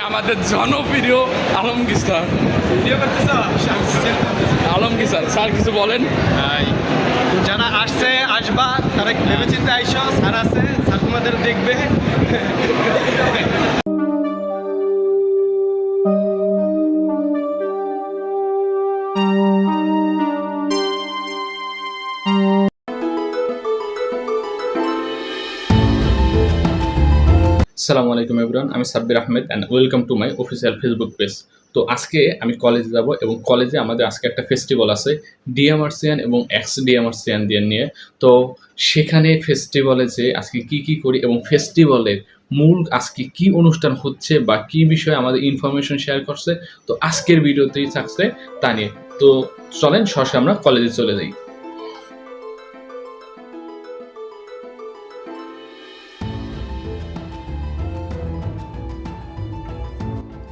আমাদের জনপ্রিয় Alamgir sir. Alamgir sir sir কিছু বলেন? যারা আসছে আসবা তারা ভেবে চিন্তে আইসো স্যার আছে স্যার তোমাদের দেখবে। সালামু আলাইকুম এভরিওয়ান আমি Sabbir Ahmed and welcome to my official Facebook page তো আজকে আমি কলেজে যাব এবং কলেজে আমাদের আজকে একটা ফেস্টিভ্যাল আছে ডিএমআরসিয়ান এবং এক্স ডিএমআরসিয়ান দিয়ে নিয়ে। তো সেখানে ফেস্টিভ্যালে যে আজকে কি কি করি এবং ফেস্টিভ্যালের মূল আজকে কি অনুষ্ঠান হচ্ছে বা কি বিষয়ে আমাদের ইনফরমেশন শেয়ার করছে, তো আজকের ভিডিওতেই থাকছে তা নিয়ে। তো চলেন সরাসরি আমরা কলেজে চলে যাই।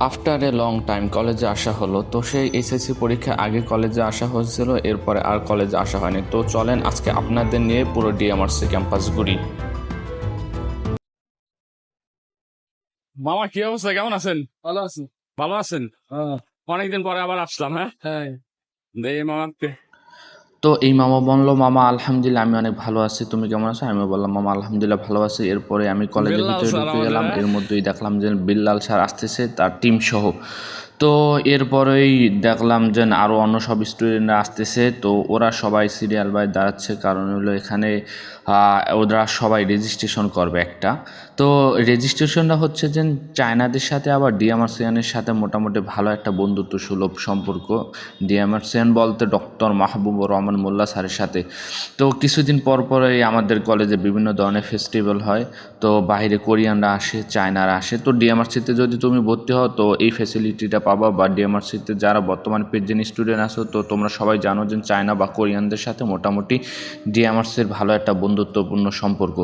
আফটার এ লং টাইম কলেজে আসা হলো। তো সেই এসএসসি পরীক্ষা আগে কলেজে আসা হয়েছিল এরপরে আর কলেজে আসা হয়নি। তো চলেন আজকে আপনাদের নিয়ে পুরো ডিএমআরসি ক্যাম্পাস ঘুরি। মামা কি অবস্থা? কেমন আছেন? ভালো আছি। ভালো আছেন? অনেকদিন পরে আবার আসলাম হ্যাঁ? হ্যাঁ। দেই মামাকে। তো এই মামা বলল মামা আলহামদুলিল্লাহ আমি অনেক ভালো আছি। তুমি কেমন আছো? আমি বললাম মামা আলহামদুলিল্লাহ ভালো আছি। এরপরে আমি কলেজের ভিতরে ঢুকে গেলাম। এর মধ্যেই দেখলাম যে বিল্লাল স্যার আসতেছে তার টিম সহ। তো এরপরেই দেখলাম যে আরও অন্য সব স্টুডেন্টরা আসতেছে। তো ওরা সবাই সিরিয়াল বাই দাঁড়াচ্ছে। কারণ হলো এখানে ওরা সবাই রেজিস্ট্রেশন করবে একটা। তো রেজিস্ট্রেশনটা হচ্ছে যে চায়নাদের সাথে আবার ডিএমআরসিয়ানের সাথে মোটামুটি ভালো একটা বন্ধুত্ব সুলভ সম্পর্ক। ডিএমআরসিয়ান বলতে ডক্টর মাহবুবুর রহমান মোল্লা স্যারের সাথে। তো কিছুদিন পর পরেই আমাদের কলেজে বিভিন্ন ধরনের ফেস্টিভ্যাল হয়। তো বাইরে কোরিয়ানরা আসে, চায়নারা আসে। তো ডিএমআরসিতে যদি তুমি ভর্তি হও, তো এই ফেসিলিটিটা পাবা বা ডিএমআরসিতে যারা বর্তমান পেজেন স্টুডেন্ট আছো, তো তোমরা সবাই জানো যে চায়না বা কোরিয়ানদের সাথে মোটামুটি ডিএমআরসির ভালো একটা বন্ধুত্বপূর্ণ সম্পর্ক।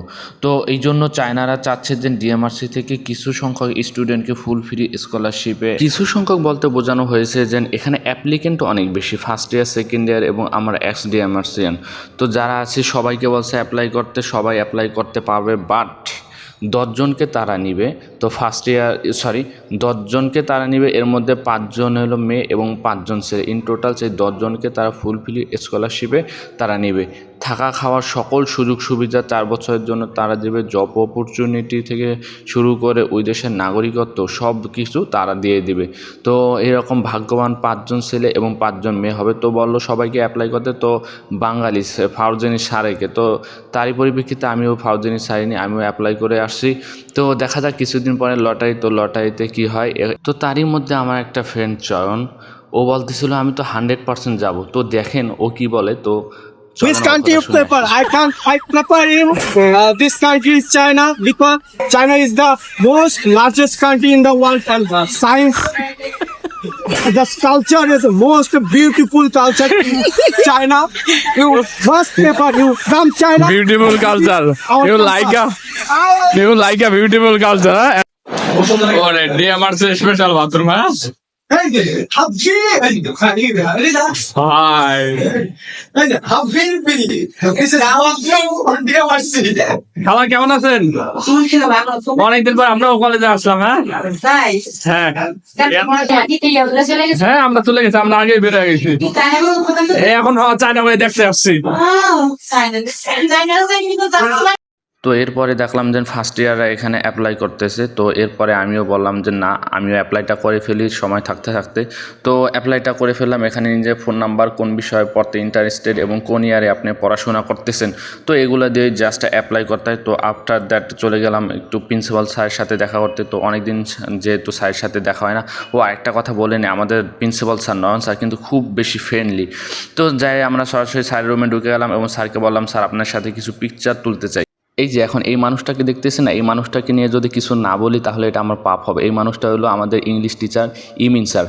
তো এই জন্য চায়নারা চাচ্ছে যে ডিএমআরসি থেকে কিছু সংখ্যক স্টুডেন্টকে ফুল ফ্রি স্কলারশিপে কিছু সংখ্যক বলতে বোঝানো হয়েছে যে এখানে অ্যাপ্লিকেন্ট অনেক বেশি, ফার্স্ট ইয়ার, সেকেন্ড ইয়ার এবং আমার এক্স ডিএমআরসিয়ান তো যারা আছে সবাইকে বলছে অ্যাপ্লাই করতে, সবাই অ্যাপ্লাই করতে পারবে, বাট দশজনকে তারা নিবে। তো ফার্স্ট ইয়ার, সরি, দশজনকে তারা নিবে, এর মধ্যে পাঁচজন হলো মেয়ে এবং পাঁচজন ছেলে। ইন টোটাল সেই দশজনকে তারা ফুলফিলি স্কলারশিপে তারা নেবে। থাকা খাওয়ার সকল সুযোগ সুবিধা চার বছরের জন্য তারা দেবে জব অপরচুনিটি থেকে শুরু করে ওই দেশের নাগরিকত্ব সব কিছু তারা দিয়ে দিবে। তো এরকম ভাগ্যবান পাঁচজন ছেলে এবং পাঁচজন মেয়ে হবে। তো বলল সবাইকে অ্যাপ্লাই করতে, তো বাঙালি ফাউজেনি সারেকে। তো তারই পরিপ্রেক্ষিতে আমিও ফাউজেনি সারিনি, আমিও অ্যাপ্লাই করে আসছি। তো দেখা যাক কিছুদিন পরে লটারি, তো লটারিতে কি হয়? তো তারই মধ্যে আমার একটা ফ্রেন্ড চয়ন, ও বলতেছিল আমি তো হান্ড্রেড পার্সেন্ট যাব। তো দেখেন ও কি বলে, তো Which country you prefer? I can't I prefer him. Uh, this country is China because China is the most largest country in the world and uh, science. The culture is the most beautiful culture in China. You must prefer you from China. Beautiful culture you like a you like a beautiful culture ওরে DMRC special bathroom হ্যাঁ hi খালা কেমন আছেন? অনেকদিন পর আমরাও কলেজে আসলাম হ্যাঁ? তাই? হ্যাঁ। হ্যাঁ আমরা চলে গেছি আমরা আগে বের হয়ে গেছি। এই এখন চায়না হয়ে দেখতে আসছি। তো এরপরে দেখলাম যে ফার্স্ট ইয়াররা এখানে অ্যাপ্লাই করতেছে। তো এরপরে আমিও বললাম যে, না, আমিও অ্যাপ্লাইটা করে ফেলি, সময় থাকতে থাকতে। তো অ্যাপ্লাইটা করে ফেললাম। এখানে নিজের ফোন নাম্বার কোন বিষয়ে পড়তে ইন্টারেস্টেড এবং কোন ইয়ারে আপনি পড়াশোনা করতেছেন। তো এগুলো দিয়ে জাস্ট অ্যাপ্লাই করতে হয়। তো আফটার দ্যাট চলে গেলাম একটু প্রিন্সিপাল স্যারের সাথে দেখা করতে। তো অনেক দিন যেহেতু স্যারের সাথে দেখা হয় না, ও আরেকটা কথা বলে নি আমাদের প্রিন্সিপাল স্যার নয়ন স্যার কিন্তু খুব বেশি ফ্রেন্ডলি তো যাই, আমরা সরাসরি স্যারের রুমে ঢুকে গেলাম এবং স্যারকে বললাম, স্যার, আপনার সাথে কিছু পিকচার তুলতে চাই। এই যে এখন এই মানুষটাকে দেখতেছে না এই মানুষটাকে নিয়ে যদি কিছু না বলি তাহলে এটা আমার পাপ হবে। এই মানুষটা হলো আমাদের ইংলিশ টিচার ইমিন স্যার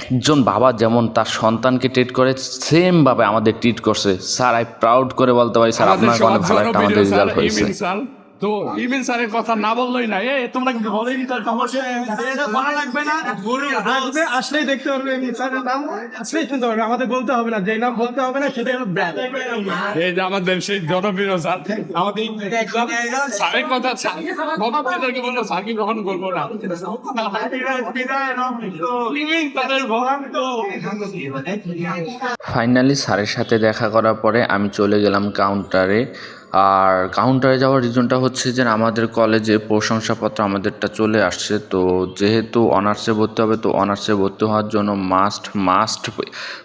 একজন বাবা যেমন তার সন্তানকে ট্রিট করে সেমভাবে আমাদের ট্রিট করছে। স্যার আই প্রাউড করে বলতে পারি স্যার আপনার অনেক ভালো একটা আমাদের রেজাল্ট হয়েছে। তো ইমেল স্যারের কথা না বললোই না। এ তোমরা কিন্তু বলেনি তার সমস্যা এটা লাগবে না। আসবে আসলেই দেখতে পারবে এমনি স্যারের নাম। আসলেই শুনতে পারবে। আমাদের বলতে হবে না। যে নাম বলতে হবে না সেটা হলো ব্র্যান্ড এই যে আমাদের সেই জনপ্রিয় স্যার আমাদের স্যারের কথা বলল স্যারকে গ্রহণ করব না? ফাইনালি স্যারের সাথে দেখা করার পরে আমি চলে গেলাম কাউন্টারে আর কাউন্টারে যাওয়ার রিজনটা হচ্ছে যে আমাদের কলেজে প্রশংসাপত্র আমাদেরটা চলে আসছে। তো যেহেতু অনার্সে ভর্তি হবে তো অনার্সে ভর্তি হওয়ার জন্য মাস্ট মাস্ট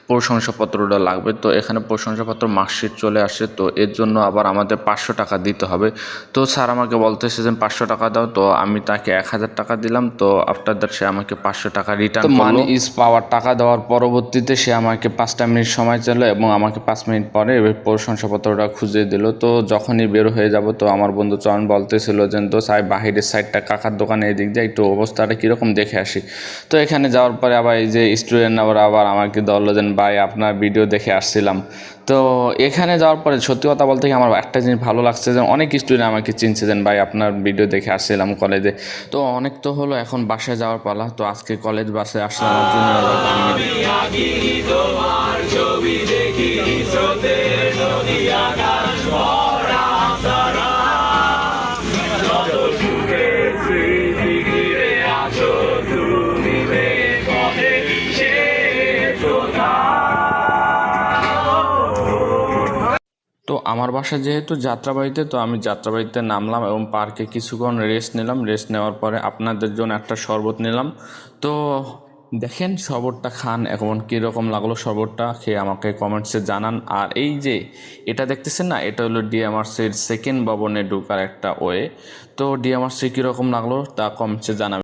প্রশংসাপত্রটা লাগবে। তো এখানে প্রশংসাপত্র মার্কশিট চলে আসে তো এর জন্য আবার আমাদের পাঁচশো টাকা দিতে হবে। তো স্যার আমাকে বলতেছে যে পাঁচশো টাকা দাও। তো আমি তাকে এক হাজার টাকা দিলাম। তো আফটার দ্যাট সে আমাকে পাঁচশো টাকা রিটার্ন মানি ইজ পাওয়ার টাকা দেওয়ার পরবর্তীতে সে আমাকে পাঁচটা মিনিট সময় চাইল এবং আমাকে পাঁচ মিনিট পরে এবার প্রশংসাপত্রটা খুঁজে দিল। তো যখনই বের হয়ে যাব, তো আমার বন্ধু চয়ন বলতেছিল যে তো সাই বাহিরের সাইডটা কাকার দোকানে এদিক দিয়ে একটু অবস্থাটা কীরকম দেখে আসি। তো এখানে যাওয়ার পরে আবার এই যে স্টুডেন্ট আবার আবার আমাকে ধরলো যেন ভাই, আপনার ভিডিও দেখে আসছিলাম। তো এখানে যাওয়ার পরে সত্যি কথা বলতে কি আমার একটা জিনিস ভালো লাগছে যে, অনেক স্টুডেন্ট আমাকে চিনছে যে, ভাই, আপনার ভিডিও দেখে আসছিলাম কলেজে তো অনেক তো হলো, এখন বাসায় যাওয়ার পালা। তো আজকে কলেজ বাসে আসলাম আমার বাসা যেহেতু যাত্রাবাড়িতে, তো আমি যাত্রাবাড়িতে নামলাম এবং পার্কে কিছুক্ষণ রেস্ট নিলাম। রেস্ট নেওয়ার পরে আপনাদের জন্য একটা শরবত নিলাম। তো দেখেন শরবতটা খান, এখন কীরকম লাগল শরবতটা, খেয়ে আমাকে কমেন্টসে জানান। আর এই যে, এটা দেখতেছেন না? এটা হলো ডিএমআরসির সেকেন্ড ভবনে ঢোকার একটা ওয়ে। তো ডিএমআরসি কীরকম লাগল তা কমেন্টসে জানাবেন।